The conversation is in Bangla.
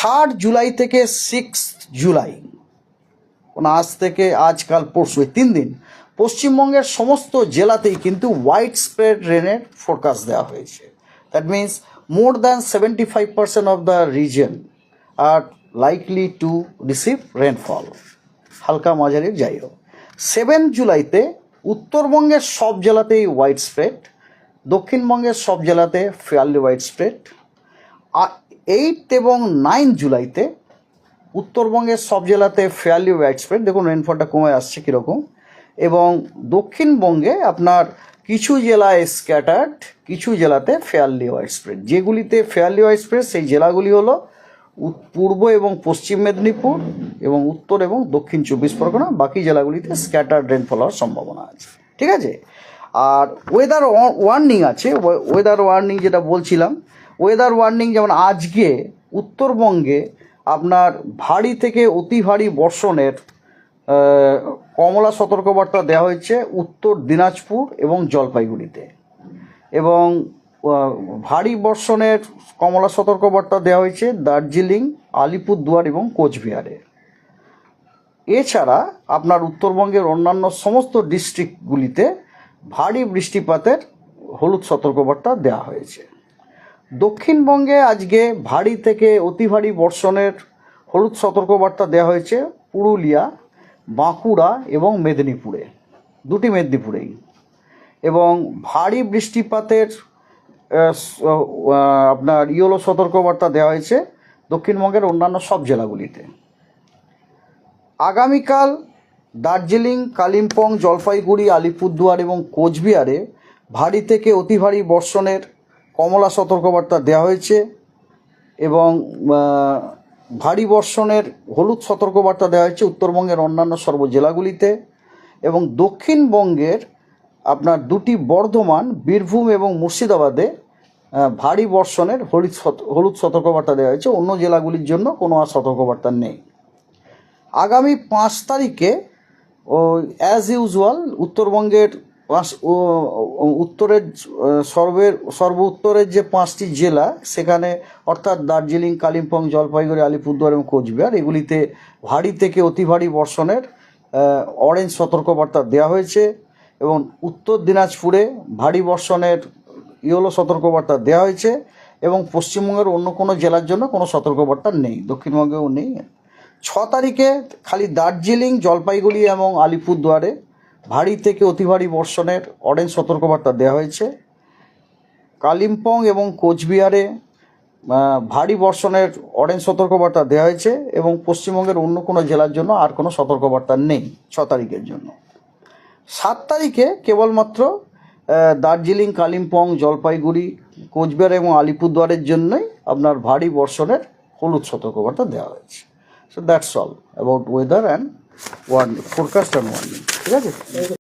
থার্ড জুলাই থেকে সিক্স জুলাই মানে আজ থেকে আজকাল পরশু, এই তিন দিন। পশ্চিমবঙ্গের সমস্ত জেলাতেই কিন্তু হোয়াইট স্প্রেড রেনের ফোরকাস্ট দেওয়া হয়েছে। That means more than seventy five percent of the region are likely to receive rainfall হালকা মাঝারি যাই হোক। সেভেন জুলাইতে উত্তরবঙ্গের সব জেলাতেই হোয়াইট স্প্রেড দক্ষিণবঙ্গের সব জেলাতে ফেয়ারলি হোয়াইট স্প্রেড এইট এবং নাইন জুলাইতে উত্তরবঙ্গের সব জেলাতে ফেয়ারলি হোয়াইট স্প্রেড দেখুন রেনফলটা কমে আসছে কীরকম, এবং দক্ষিণবঙ্গে আপনার কিছু জেলায় স্ক্যাটার্ড কিছু জেলাতে ফেয়ারলি হোয়াইট স্প্রেড যেগুলিতে ফেয়ারলি হোয়াইট স্প্রেড সেই জেলাগুলি হলো পূর্ব এবং পশ্চিম মেদিনীপুর এবং উত্তর এবং দক্ষিণ চব্বিশ পরগনা, বাকি জেলাগুলিতে স্ক্যাটার্ড রেনফল হওয়ার সম্ভাবনা আছে। ঠিক আছে? আর ওয়েদার ওয়ার্নিং আছে ওয়েদার ওয়ার্নিং যেটা বলছিলাম ওয়েদার ওয়ার্নিং যেমন আজকে, উত্তরবঙ্গে আপনার ভারী থেকে অতি ভারী বর্ষণের কমলা সতর্কবার্তা দেওয়া হয়েছে উত্তর দিনাজপুর এবং জলপাইগুড়িতে। এবং ভারী বর্ষণের কমলা সতর্কবার্তা দেওয়া হয়েছে দার্জিলিং, আলিপুরদুয়ার এবং কোচবিহারে। এছাড়া আপনার উত্তরবঙ্গের অন্যান্য সমস্ত ডিস্ট্রিক্টগুলিতে ভারী বৃষ্টিপাতের হলুদ সতর্কবার্তা দেওয়া হয়েছে। দক্ষিণবঙ্গে আজকে ভারী থেকে অতি ভারী বর্ষণের হলুদ সতর্কবার্তা দেওয়া হয়েছে পুরুলিয়া, বাঁকুড়া এবং মেদিনীপুরে। দুটি মেদিনীপুরেই। এবং ভারী বৃষ্টিপাতের আপনার ইয়েলো সতর্কবার্তা দেওয়া হয়েছে দক্ষিণবঙ্গের অন্যান্য সব জেলাগুলিতে। আগামীকাল দার্জিলিং, কালিম্পং, জলপাইগুড়ি, আলিপুরদুয়ার এবং কোচবিহারে ভারী থেকে অতি ভারী বর্ষণের কমলা সতর্কবার্তা দেওয়া হয়েছে এবং ভারী বর্ষণের হলুদ সতর্কবার্তা দেওয়া হয়েছে উত্তরবঙ্গের অন্যান্য সর্ব জেলাগুলিতে এবং দক্ষিণবঙ্গের আপনার দুটি বর্ধমান, বীরভূম এবং মুর্শিদাবাদে ভারী বর্ষণের হলুদ হলুদ সতর্কবার্তা দেওয়া হয়েছে। অন্য জেলাগুলির জন্য কোনো আর সতর্কবার্তা নেই। আগামী পাঁচ তারিখে, ও অ্যাজ ইউজুয়াল উত্তরবঙ্গের উত্তরের সর্বের, সর্ব উত্তরের যে পাঁচটি জেলা, সেখানে অর্থাৎ দার্জিলিং, কালিম্পং, জলপাইগুড়ি, আলিপুরদুয়ার এবং কোচবিহার, এগুলিতে ভারী থেকে অতি ভারী বর্ষণের অরেঞ্জ সতর্কবার্তা দেওয়া হয়েছে এবং উত্তর দিনাজপুরে ভারী বর্ষণের ইয়েলো সতর্কবার্তা দেওয়া হয়েছে এবং পশ্চিমবঙ্গের অন্য কোনো জেলার জন্য কোনো সতর্কবার্তা নেই, দক্ষিণবঙ্গেও নেই। ছ তারিখে খালি দার্জিলিং, জলপাইগুড়ি এবং আলিপুরদুয়ারে ভারী থেকে অতি ভারী বর্ষণের অরেঞ্জ সতর্কবার্তা দেওয়া হয়েছে। কালিম্পং এবং কোচবিহারে ভারী বর্ষণের অরেঞ্জ সতর্কবার্তা দেওয়া হয়েছে এবং পশ্চিমবঙ্গের অন্য কোনো জেলার জন্য আর কোনো সতর্কবার্তা নেই ছ তারিখের জন্য। সাত তারিখে কেবলমাত্র দার্জিলিং, কালিম্পং, জলপাইগুড়ি, কোচবিহার এবং আলিপুরদুয়ারের জন্যই আপনার ভারী বর্ষণের হলুদ সতর্কবার্তা দেওয়া হয়েছে। So that's all about weather and warning forecast and warning ঠিক আছে?